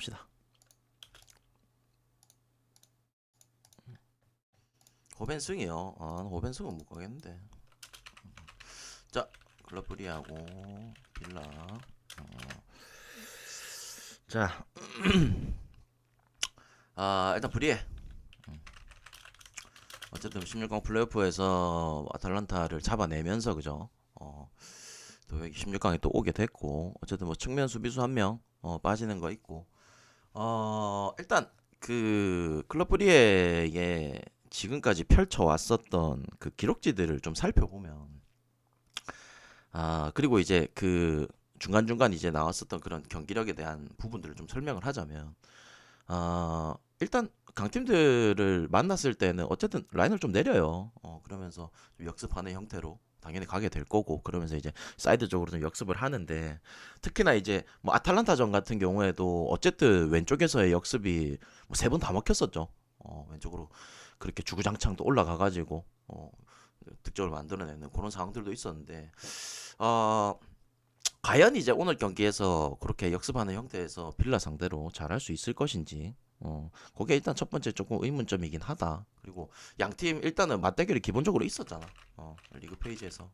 봅시다. 호벤승이요. 아, 호벤승은 못 가겠는데. 자, 클럽브리하고 빌라. 어. 자, 아 일단 브리에. 음. 어쨌든 16강 플레이오프에서 아탈란타를 잡아내면서 그죠. 어, 또 여기 16강에 또 오게 됐고 어쨌든 뭐 측면 수비수 한 명 어, 빠지는 거 있고 어 일단 그 클럽 브리에의 지금까지 펼쳐 왔었던 그 기록지들을 좀 살펴보면 아 그리고 이제 그 중간중간 이제 나왔었던 그런 경기력에 대한 부분들을 좀 설명을 하자면 아 일단 강팀들을 만났을 때는 어쨌든 라인을 좀 내려요. 어 그러면서 좀 역습하는 형태로 당연히 가게 될 거고 그러면서 이제 사이드 쪽으로 좀 역습을 하는데 특히나 이제 뭐 아탈란타전 같은 경우에도 어쨌든 왼쪽에서의 역습이 뭐 세 번 다 먹혔었죠. 어 왼쪽으로 그렇게 주구장창 또 올라가 가지고 어 득점을 만들어내는 그런 상황들도 있었는데 어 과연 이제 오늘 경기에서 그렇게 역습하는 형태에서 빌라 상대로 잘할 수 있을 것인지 어 그게 일단 첫 번째 조금 의문점이긴 하다. 그리고 양 팀 일단은 맞대결이 기본적으로 있었잖아. 어 리그 페이지에서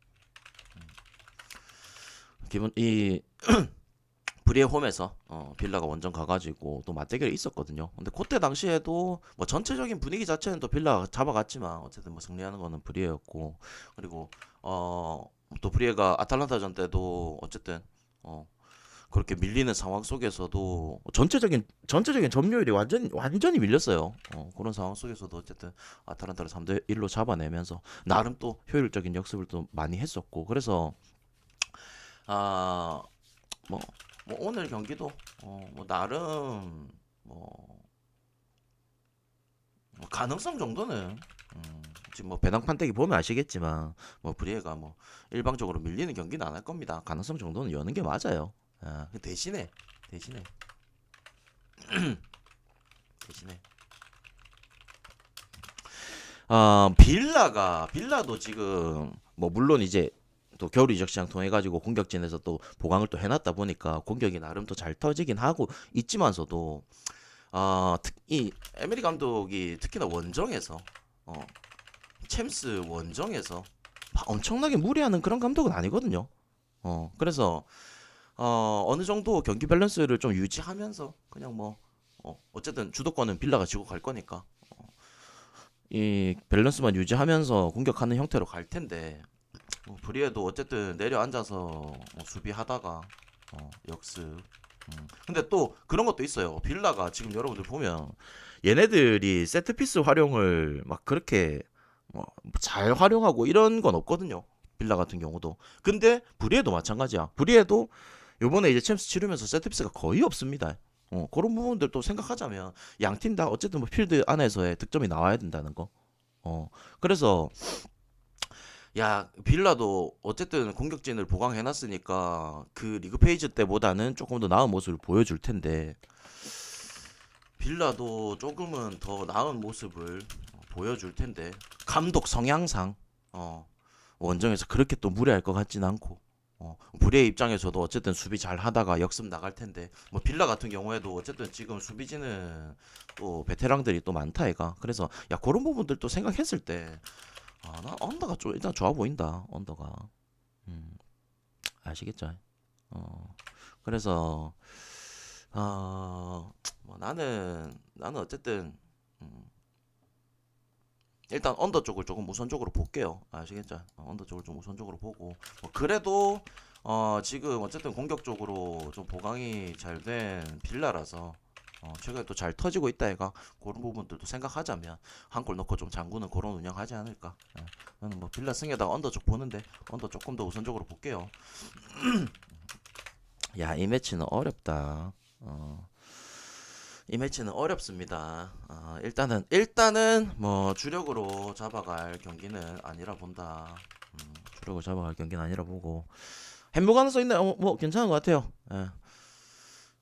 음. 기본 이 브리에 홈에서 어, 빌라가 원정 가가지고 또 맞대결이 있었거든요. 근데 그때 당시에도 뭐 전체적인 분위기 자체는 또 빌라가 잡아갔지만 어쨌든 뭐 승리하는 거는 브리에였고 그리고 어 또 브리에가 아탈란타전 때도 어쨌든 어 그렇게 밀리는 상황 속에서도 전체적인 전체적인 점유율이 완전 완전히 밀렸어요. 어, 그런 상황 속에서도 어쨌든 아탈란타를 3대 1로 잡아내면서 나름 또 효율적인 역습을 또 많이 했었고 그래서 아뭐 뭐 오늘 경기도 어, 뭐 나름 뭐, 뭐 가능성 정도는 음, 지금 뭐 배당 판때기 보면 아시겠지만 뭐 브리에가 뭐 일방적으로 밀리는 경기는 안 할 겁니다. 가능성 정도는 여는 게 맞아요. 아, 그 대신에 대신에 대신에 어, 빌라가 빌라도 지금 뭐 물론 이제 또 겨울 이적 시장 통해 가지고 공격진에서 또 보강을 또 해놨다 보니까 공격이 나름 또 잘 터지긴 하고 있지만서도 어, 특, 이 에메리 감독이 특히나 원정에서 어, 챔스 원정에서 막 엄청나게 무리하는 그런 감독은 아니거든요. 어, 그래서 어, 어느 정도 경기 밸런스를 좀 유지하면서 그냥 뭐 어, 어쨌든 주도권은 빌라가 지고 갈 거니까 어, 이 밸런스만 유지하면서 공격하는 형태로 갈 텐데 뭐 브리에도 어쨌든 내려앉아서 뭐 수비하다가 어, 역습. 음. 근데 또 그런 것도 있어요. 빌라가 지금 여러분들 보면 얘네들이 세트피스 활용을 막 그렇게 뭐 잘 활용하고 이런 건 없거든요. 빌라 같은 경우도. 근데 브리에도 마찬가지야. 브리에도 요번에 이제 챔스 치르면서 세트피스가 거의 없습니다. 어, 그런 부분들 또 생각하자면 양 팀 다 어쨌든 뭐 필드 안에서의 득점이 나와야 된다는 거. 어, 그래서 야, 빌라도 어쨌든 공격진을 보강해 놨으니까 그 리그 페이지 때보다는 조금 더 나은 모습을 보여줄 텐데 빌라도 조금은 더 나은 모습을 보여줄 텐데 감독 성향상 어, 원정에서 그렇게 또 무리할 것 같진 않고 어, 브리의 입장에서도 어쨌든 수비 잘 하다가 역습 나갈 텐데 뭐 빌라 같은 경우에도 어쨌든 지금 수비진은 또 베테랑들이 또 많다 애가 그래서 야 그런 부분들 또 생각했을 때 아, 나 언더가 좀 일단 좋아 보인다. 언더가. 음. 아시겠죠? 어. 그래서 어, 뭐 나는 나는 어쨌든 음, 일단 언더 쪽을 조금 우선적으로 볼게요. 아시겠죠? 어, 언더 쪽을 좀 우선적으로 보고 뭐 그래도 어, 지금 어쨌든 공격적으로 좀 보강이 잘 된 빌라라서 어, 최근에 또 잘 터지고 있다 애가 그런 부분들도 생각하자면 한 골 넣고 좀 잠그는 그런 운영하지 않을까 예. 저는 뭐 빌라 승에다가 언더 쪽 보는데 언더 조금 더 우선적으로 볼게요 야 이 매치는 어렵다 어, 이 매치는 어렵습니다 어, 일단은 일단은 뭐 주력으로 잡아갈 경기는 아니라 본다 음, 주력으로 잡아갈 경기는 아니라 보고 햄버 가능성 있나요? 어, 뭐 괜찮은 것 같아요 예.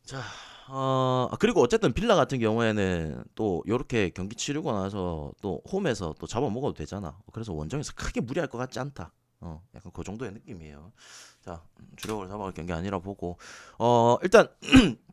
자 어, 아, 그리고 어쨌든 빌라 같은 경우에는 또 요렇게 경기 치르고 나서 또 홈에서 또 잡아먹어도 되잖아. 그래서 원정에서 크게 무리할 것 같지 않다. 어, 약간 그 정도의 느낌이에요. 자, 주력을 잡아갈 경기 아니라 보고, 어, 일단,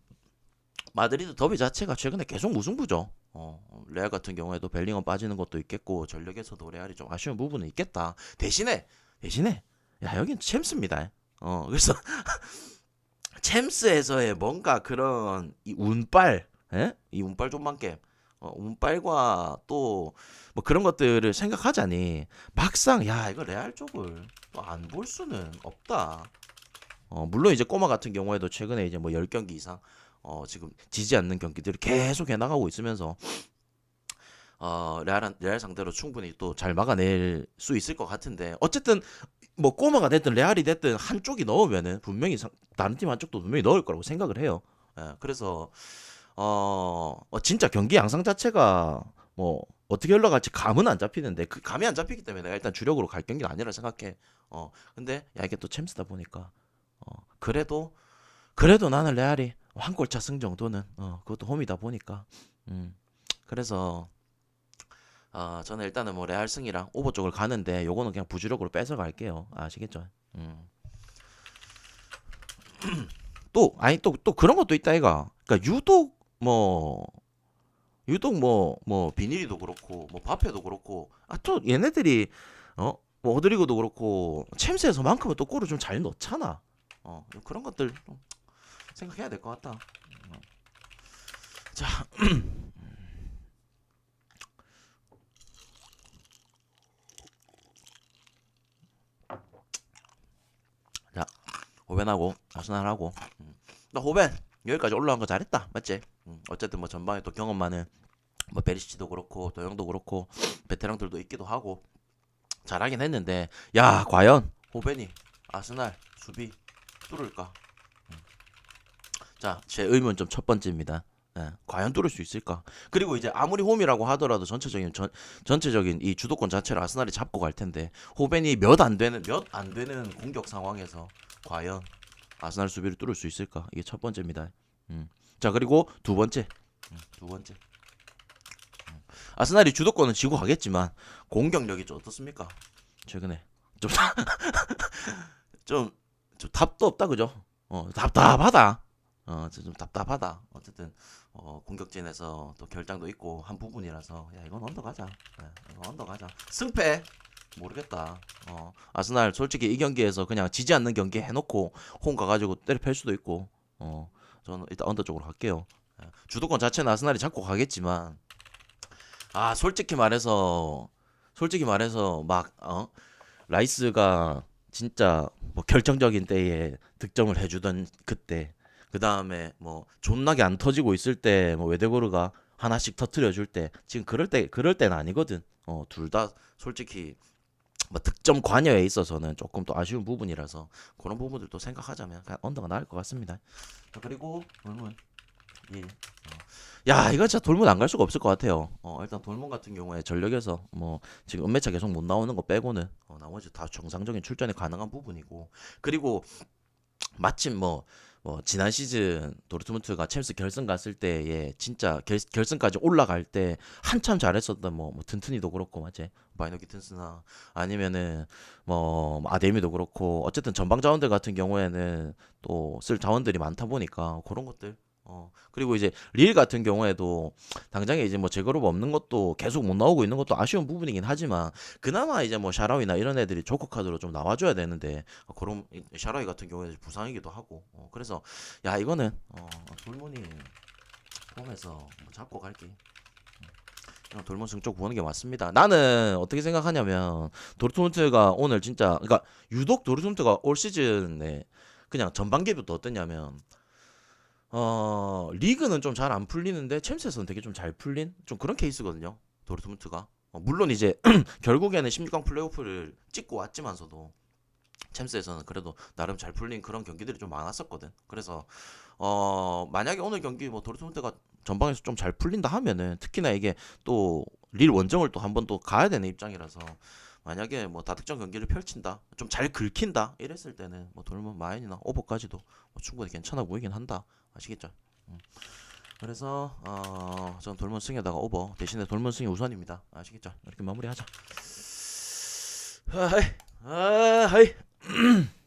마드리드 더비 자체가 최근에 계속 무승부죠. 어, 레알 같은 경우에도 벨링엄 빠지는 것도 있겠고 전력에서도 레알이 좀 아쉬운 부분은 있겠다. 대신에 대신에 야 여긴 챔스입니다. 어 그래서 챔스에서의 뭔가 그런 이 운빨, 예? 이 운빨 좀만 게임, 어, 운빨과 또 뭐 그런 것들을 생각하자니 막상 야 이거 레알 쪽을 또안볼 수는 없다. 어, 물론 이제 꼬마 같은 경우에도 최근에 이제 뭐 10경기 이상 어, 지금 지지 않는 경기들을 계속 해 나가고 있으면서 어, 레알 레알 상대로 충분히 또 잘 막아낼 수 있을 것 같은데 어쨌든 뭐 꼬마가 됐든 레알이 됐든 한쪽이 넣으면은 분명히 상- 다른 팀 한쪽도 분명히 넣을 거라고 생각을 해요. 예, 그래서 어, 어, 진짜 경기 양상 자체가 뭐 어떻게 흘러갈지 감은 안 잡히는데 그 감이 안 잡히기 때문에 내가 일단 주력으로 갈 경기는 아니라 생각해. 어, 근데 야 이게 또 챔스다 보니까 어, 그래도 그래도 나는 레알이 한 골 차 승 정도는 어, 그것도 홈이다 보니까 음, 그래서 어, 저는 일단은 뭐 레알 승이랑 오버 쪽을 가는데 요거는 그냥 부주력으로 뺏어 갈게요. 아시겠죠? 음. 또 아니 또또 그런 것도 있다 이가. 그러니까 유독 뭐 유독 뭐뭐 비닐이도 그렇고 뭐 바페도 그렇고 아 또 얘네들이 어뭐 오드리고도 그렇고 챔스에서만큼은 또 골을 좀 잘 넣잖아. 어 그런 것들 좀 생각해야 될 것 같다. 어. 자. 자, 호벤하고 아스날하고 음. 나 호벤 여기까지 올라온 거 잘했다 맞지? 음, 어쨌든 뭐 전방에 또 경험 많은 뭐 베리시치도 그렇고 도영도 그렇고 베테랑들도 있기도 하고 잘하긴 했는데 야 과연 호벤이 아스날 수비 뚫을까? 음. 자, 제 의문 좀첫 번째입니다. 예, 과연 뚫을 수 있을까? 그리고 이제 아무리 홈이라고 하더라도 전체적인 전, 전체적인 이 주도권 자체를 아스날이 잡고 갈 텐데 호벤이 몇 안 되는 몇 안 되는 공격 상황에서 과연 아스날 수비를 뚫을 수 있을까? 이게 첫 번째입니다. 음. 자 그리고 두 번째, 음, 두 번째. 음. 아스날이 주도권은 지고 가겠지만 공격력이 좀 어떻습니까? 최근에 좀 좀, 좀 답도 없다 그죠? 어 답답하다. 어, 좀좀 답답하다. 어쨌든 어, 공격진에서 또 결장도 있고 한 부분이라서 야 이건 언더 가자. 예, 이건 언더 가자. 승패 모르겠다. 어, 아스날 솔직히 이 경기에서 그냥 지지 않는 경기 해놓고 홈 가가지고 때려 팰 수도 있고. 어, 저는 일단 언더 쪽으로 갈게요. 예, 주도권 자체는 아스날이 잡고 가겠지만 아 솔직히 말해서 솔직히 말해서 막 어, 라이스가 진짜 뭐 결정적인 때에 득점을 해주던 그때 그 다음에 뭐 존나게 안 터지고 있을 때 뭐 외대고르가 하나씩 터트려 줄 때 지금 그럴 때 그럴 때는 아니거든. 어 둘 다 솔직히 뭐 득점 관여에 있어서는 조금 또 아쉬운 부분이라서 그런 부분들도 생각하자면 언더가 나을 것 같습니다. 자, 그리고 돌문 예. 어. 야 이거 진짜 돌문 안 갈 수가 없을 것 같아요. 어 일단 돌문 같은 경우에 전력에서 뭐 지금 은매차 계속 못 나오는 거 빼고는 어, 나머지 다 정상적인 출전이 가능한 부분이고 그리고 마침 뭐, 뭐 지난 시즌 도르트문트가 챔스 결승 갔을 때에 진짜 결, 결승까지 올라갈 때 한참 잘했었던 뭐, 뭐 튼튼이도 그렇고 맞지? 바이너 기튼스나 아니면은 뭐 아데미도 그렇고 어쨌든 전방 자원들 같은 경우에는 또 쓸 자원들이 많다 보니까 그런 것들 어 그리고 이제 릴 같은 경우에도 당장에 이제 뭐 제거롭 없는 것도 계속 못 나오고 있는 것도 아쉬운 부분이긴 하지만 그나마 이제 뭐 샤라위나 이런 애들이 조커 카드로 좀 나와줘야 되는데 어, 그럼 이- 샤라위 같은 경우에 부상이기도 하고 어, 그래서 야 이거는 어, 돌문이 홈에서 뭐 잡고 갈게. 음. 그냥 돌문 승쪽 보는 게 맞습니다. 나는 어떻게 생각하냐면 도르트문트가 오늘 진짜 그러니까 유독 도르트문트가 올 시즌에 그냥 전반기부터 어땠냐면 어 리그는 좀 잘 안 풀리는데 챔스에서는 되게 좀 잘 풀린 좀 그런 케이스거든요. 도르트문트가 어, 물론 이제 결국에는 16강 플레이오프를 찍고 왔지만서도 챔스에서는 그래도 나름 잘 풀린 그런 경기들이 좀 많았었거든. 그래서 어 만약에 오늘 경기 뭐 도르트문트가 전방에서 좀 잘 풀린다 하면은 특히나 이게 또 릴 원정을 또 한 번 또 가야 되는 입장이라서 만약에 뭐 다득점 경기를 펼친다 좀 잘 긁힌다 이랬을 때는 뭐 돌문 마인이나 오버까지도 뭐 충분히 괜찮아 보이긴 한다 아시겠죠? 음. 그래서 어, 전 돌문 승에다가 오버 대신에 돌문 승이 우선입니다 아시겠죠? 이렇게 마무리하자. 하이, 하이.